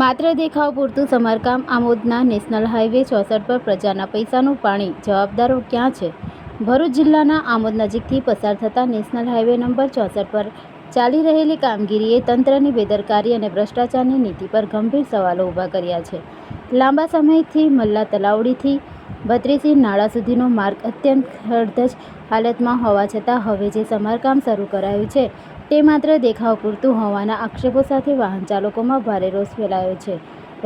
માત્ર દેખાવ પૂરતું સમારકામ આમોદના નેશનલ હાઈવે ચોસઠ પર પ્રજાના પૈસાનું પાણી જવાબદારો ક્યાં છે? ભરૂચ જિલ્લાના આમોદ નજીકથી પસાર થતા નેશનલ હાઈવે નંબર ચોસઠ પર ચાલી રહેલી કામગીરીએ તંત્રની બેદરકારી અને ભ્રષ્ટાચારની નીતિ પર ગંભીર સવાલો ઊભા કર્યા છે. લાંબા સમયથી મલ્લા તલાવડીથી બત્રીસી નાળા સુધીનો માર્ગ અત્યંત ખરદજ હાલતમાં હોવા છતાં હવે જે સમારકામ શરૂ કરાયું છે તે માત્ર દેખાવ પૂરતું હોવાના આક્ષેપો સાથે વાહન ચાલકોમાં ભારે રોષ ફેલાયો છે.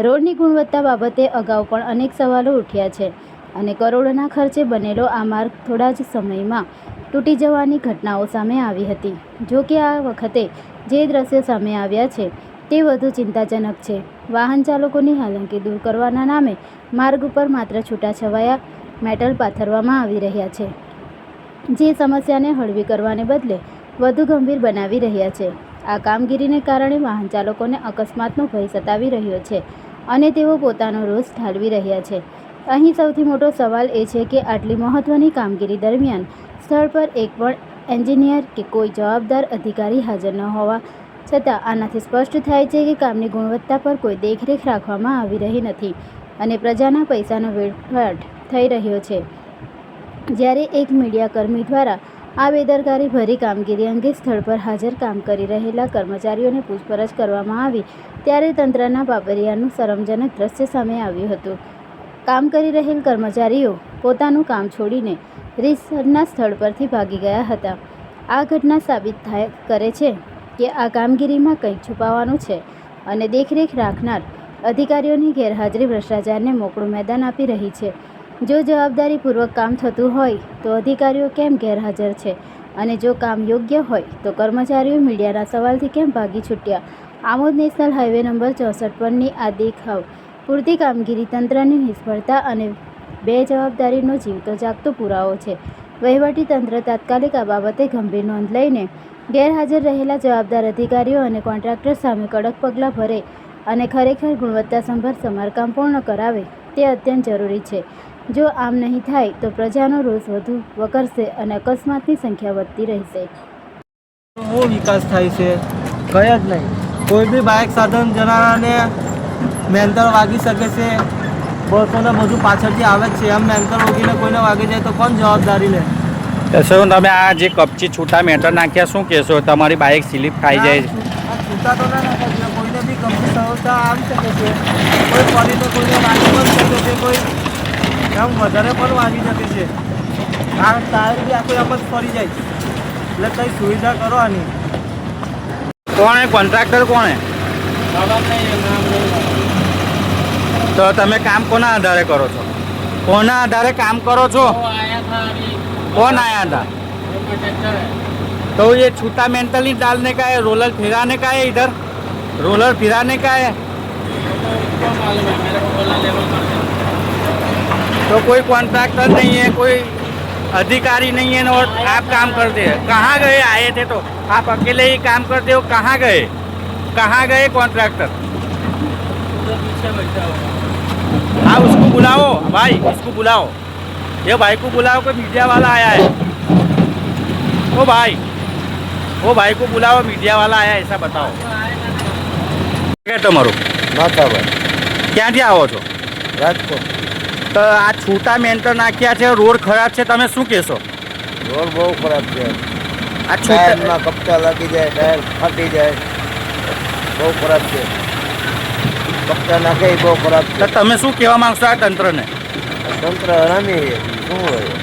રોડની ગુણવત્તા બાબતે અગાઉ પણ અનેક સવાલો ઉઠ્યા છે અને કરોડોના ખર્ચે બનેલો આ માર્ગ થોડા જ સમયમાં તૂટી જવાની ઘટનાઓ સામે આવી હતી. જો કે આ વખતે જે દ્રશ્યો સામે આવ્યા છે તે વધુ ચિંતાજનક છે. વાહન ચાલકોની હાલાકી દૂર કરવાના નામે માર્ગ ઉપર માત્ર છૂટાછવાયા મેટલ પાથરવામાં આવી રહ્યા છે. જે સમસ્યાને હળવી કરવાને બદલે વધુ ગંભીર બનાવી રહ્યા છે. આ કામગીરીને કારણે વાહન ચાલકોને અકસ્માતનો ભય સતાવી રહ્યો છે અને તેઓ પોતાનો રોષ ઠાલવી રહ્યા છે. અહીં સૌથી મોટો સવાલ એ છે કે આટલી મહત્ત્વની કામગીરી દરમિયાન સ્થળ પર એક પણ એન્જિનિયર કે કોઈ જવાબદાર અધિકારી હાજર ન હોવા છતાં આનાથી સ્પષ્ટ થાય છે કે કામની ગુણવત્તા પર કોઈ દેખરેખ રાખવામાં આવી રહી નથી અને પ્રજાના પૈસાનો વેડફાટ થઈ રહ્યો છે. જ્યારે એક મીડિયાકર્મી દ્વારા આ બેદરકારી ભરી કામગીરી અંગે સ્થળ પર હાજર કામ કરી રહેલા કર્મચારીઓને પૂછપરછ કરવામાં આવી ત્યારે તંત્રના પાપરિયાનું શરમજનક દ્રશ્ય સામે આવ્યું હતું. કામ કરી રહેલ કર્મચારીઓ પોતાનું કામ છોડીને રીસરના સ્થળ પરથી ભાગી ગયા હતા. આ ઘટના સાબિત થાય કરે છે કે આ કામગીરીમાં કંઈક છુપાવવાનું છે અને દેખરેખ રાખનાર અધિકારીઓની ગેરહાજરી ભ્રષ્ટાચારને મોકળું મેદાન આપી રહી છે. જો જવાબદારીપૂર્વક કામ થતું હોય તો અધિકારીઓ કેમ ગેરહાજર છે? અને જો કામ યોગ્ય હોય તો કર્મચારીઓ મીડિયાના સવાલથી કેમ ભાગી છૂટ્યા? આમોદ નેશનલ હાઈવે નંબર ચોસઠ પરની આ દેખાવ પૂરતી કામગીરી તંત્રની નિષ્ફળતા અને બે જવાબદારીનો જીવતો જાગતો પુરાવો છે. વહીવટી તંત્ર તાત્કાલિક આ બાબતે ગંભીર નોંધ લઈને ગેરહાજર રહેલા જવાબદાર અધિકારીઓ અને કોન્ટ્રાક્ટર સામે કડક પગલાં ભરે અને ખરેખર ગુણવત્તાસંભર સમારકામ પૂર્ણ કરાવે તે અત્યંત જરૂરી છે. જો આમ નહીં થાય તો પ્રજાનો રોષ વધુ વકરશે અને અકસ્માતની સંખ્યા વધતી રહેશે. બહુ વિકાસ થાય છે. કયા જ નહીં. કોઈ બી બાઇક સાધન જનારાને મેન્ટલ વાગી શકે છે. બસોને બધું પાછળથી આવે જ છે. એમ મેન્ટલ વગીને કોઈને વાગી જાય તો કોણ જવાબદારી લે? કહેશો તમે આ જે કપચી છૂટા મેટર નાખ્યા શું કહેશો? તમારી બાઇક સ્લીપ ખાઈ જાય છે. છૂટા તો ના નાખવા કોઈને બી કપચી સંસ્થા આવી શકે છે. કોઈ પડીને કોઈને વાગી પણ શકે છે. કોઈ એમ વધારે પણ વાગી શકે છે આ ટાયર બી આખું એમ જ ફરી જાય છે એટલે કંઈ સુવિધા કરો આની કોણે કોન્ટ્રાક્ટર કોણે તો તમે કામ કોના આધારે કરો છો કોના આધારે કામ કરો છો कौन आया था तो ये छूटा मेंटली डालने का है रोलर फिराने का है इधर रोलर फिराने का है तो कोई कॉन्ट्रैक्टर नहीं है कोई अधिकारी नहीं है और आप काम करते हैं कहाँ गए आए थे तो आप अकेले ही काम करते हो कहाँ गए कहाँ गए कॉन्ट्रैक्टर हाँ उसको बुलाओ भाई इसको बुलाओ ये भाई को बुलाओ कोई मीडिया वाला आया है ओ भाई वो भाई को बुलाओ मीडिया वाला आया है, ऐसा बताओ કે તમારું માતાભાઈ ક્યાંથી આવો છો રાજકોટ તો આ છૂટા મેન્ટર નાખ્યા છે રોડ ખરાબ છે તમે શું કહેશો? રોડ બહુ ખરાબ છે. આ છૂટા કપચા લાગી જાય ટાયર ફાટી જાય. બહુ ખરાબ છે. કપચા નાખે એ બહુ ખરાબ છે. તમે શું કહેવા માંગશો આ તંત્રને? તંત્ર હરામી શું હોય?